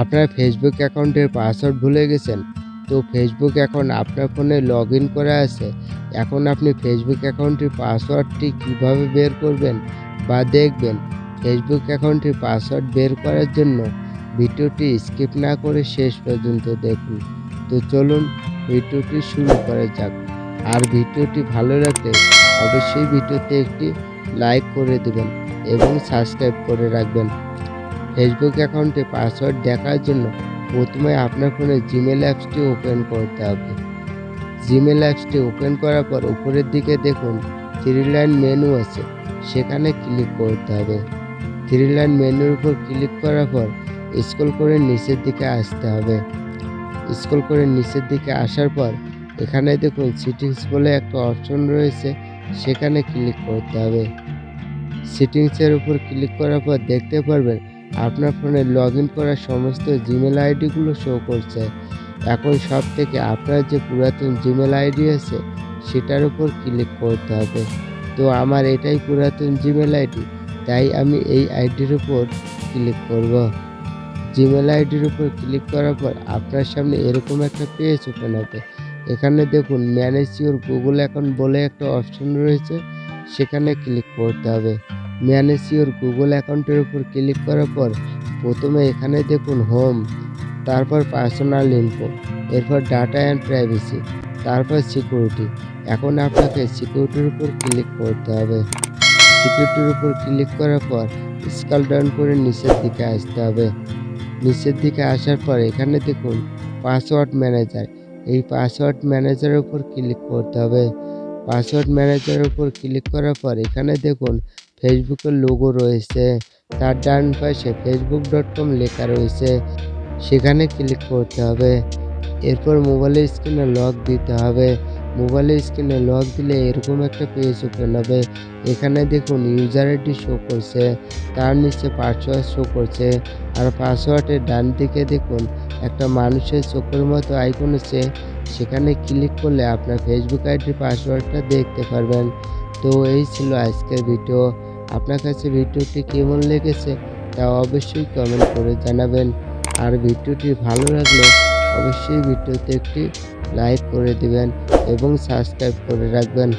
আপনার ফেসবুক অ্যাকাউন্টের পাসওয়ার্ড ভুলে গেছেন, তো ফেসবুক অ্যাকাউন্ট আপনার ফোনে লগ ইন করা আছে, এখন আপনি ফেসবুক অ্যাকাউন্টের পাসওয়ার্ডটি কীভাবে বের করবেন বা দেখবেন ফেসবুক অ্যাকাউন্টের পাসওয়ার্ড বের করার জন্য ভিডিওটি স্কিপ না করে শেষ পর্যন্ত দেখুন, তো চলুন ভিডিওটি শুরু করা যাক, আর ভিডিওটি ভালো লাগলে অবশ্যই ভিডিওতে একটি লাইক করে দেবেন এবং সাবস্ক্রাইব করে রাখবেন। ফেসবুক অ্যাকাউন্টে পাসওয়ার্ড দেখার জন্য প্রথমে আপনার ফোনে জিমেল অ্যাপসটি ওপেন করতে হবে। জিমেল অ্যাপসটি ওপেন করার পর উপরের দিকে দেখুন থ্রি লাইন মেনু আছে, সেখানে ক্লিক করতে হবে। থ্রি লাইন মেনুর উপর ক্লিক করার পর স্ক্রল করে নিচের দিকে আসতে হবে। স্ক্রল করে নিচের দিকে আসার পর এখানে দেখুন সিটিংস বলে একটা অপশন রয়েছে, সেখানে ক্লিক করতে হবে। সেটিংসের উপর ক্লিক করার পর দেখতে পারবেন আপনার ফোনে লগ ইন করা সমস্ত জিমেল আইডিগুলো শো করছে। এখন সব থেকে আপনার যে পুরাতন জিমেল আইডি আছে, সেটার উপর ক্লিক করতে হবে। তো আমার এটাই পুরাতন জিমেল আইডি, তাই আমি এই আইডির উপর ক্লিক করব। জিমেল আইডির উপর ক্লিক করার পর আপনার সামনে এরকম একটা পেজ ওপেন হবে। এখানে দেখুন ম্যানেজ ইউর গুগল অ্যাকাউন্ট বলে একটা অপশন রয়েছে, সেখানে ক্লিক করতে হবে। ম্যানেজ ইউর গুগল অ্যাকাউন্টের উপর ক্লিক করার পর প্রথমে এখানে দেখুন হোম, তারপর পার্সোনাল ইনফো, এরপর ডাটা অ্যান্ড প্রাইভেসি, তারপর সিকিউরিটি। এখন আপনাকে সিকিউরিটির উপর ক্লিক করতে হবে। সিকিউরিটির উপর ক্লিক করার পর স্কল ডাউন করে নিচের দিকে আসতে হবে। নিচের দিকে আসার পর এখানে দেখুন পাসওয়ার্ড ম্যানেজার, এই পাসওয়ার্ড ম্যানেজারের উপর ক্লিক করতে হবে। পাসওয়ার্ড ম্যানেজারের উপর ক্লিক করার পর এখানে দেখুন ফেসবুকের লোগো রয়েছে। তার ডান পাশে ফেসবুক ডট কম লেখা রয়েছে। সেখানে ক্লিক করতে হবে। এরপর মোবাইলের স্ক্রিনে লক দিতে হবে। মোবাইলের স্ক্রিনে লক দিলে এরকম একটা পেজ ওপেন হবে। এখানে দেখুন ইউজার আইডি শো করছে। তার নিচে পাসওয়ার্ড শো করছে। আর পাসওয়ার্ডের ডান দিকে দেখুন একটা মানুষের চোখের মতো আইকন আছে। সেখানে ক্লিক করলে আপনার ফেসবুক আইডির পাসওয়ার্ডটা দেখতে পারবেন। তো এই ছিল আজকের ভিডিও। আপনার কাছে ভিডিওটি কেমন লেগেছে তা অবশ্যই কমেন্ট করে জানাবেন। আর ভিডিওটি ভালো লাগলে অবশ্যই ভিডিওতে একটি লাইক করে দিবেন এবং সাবস্ক্রাইব করে রাখবেন।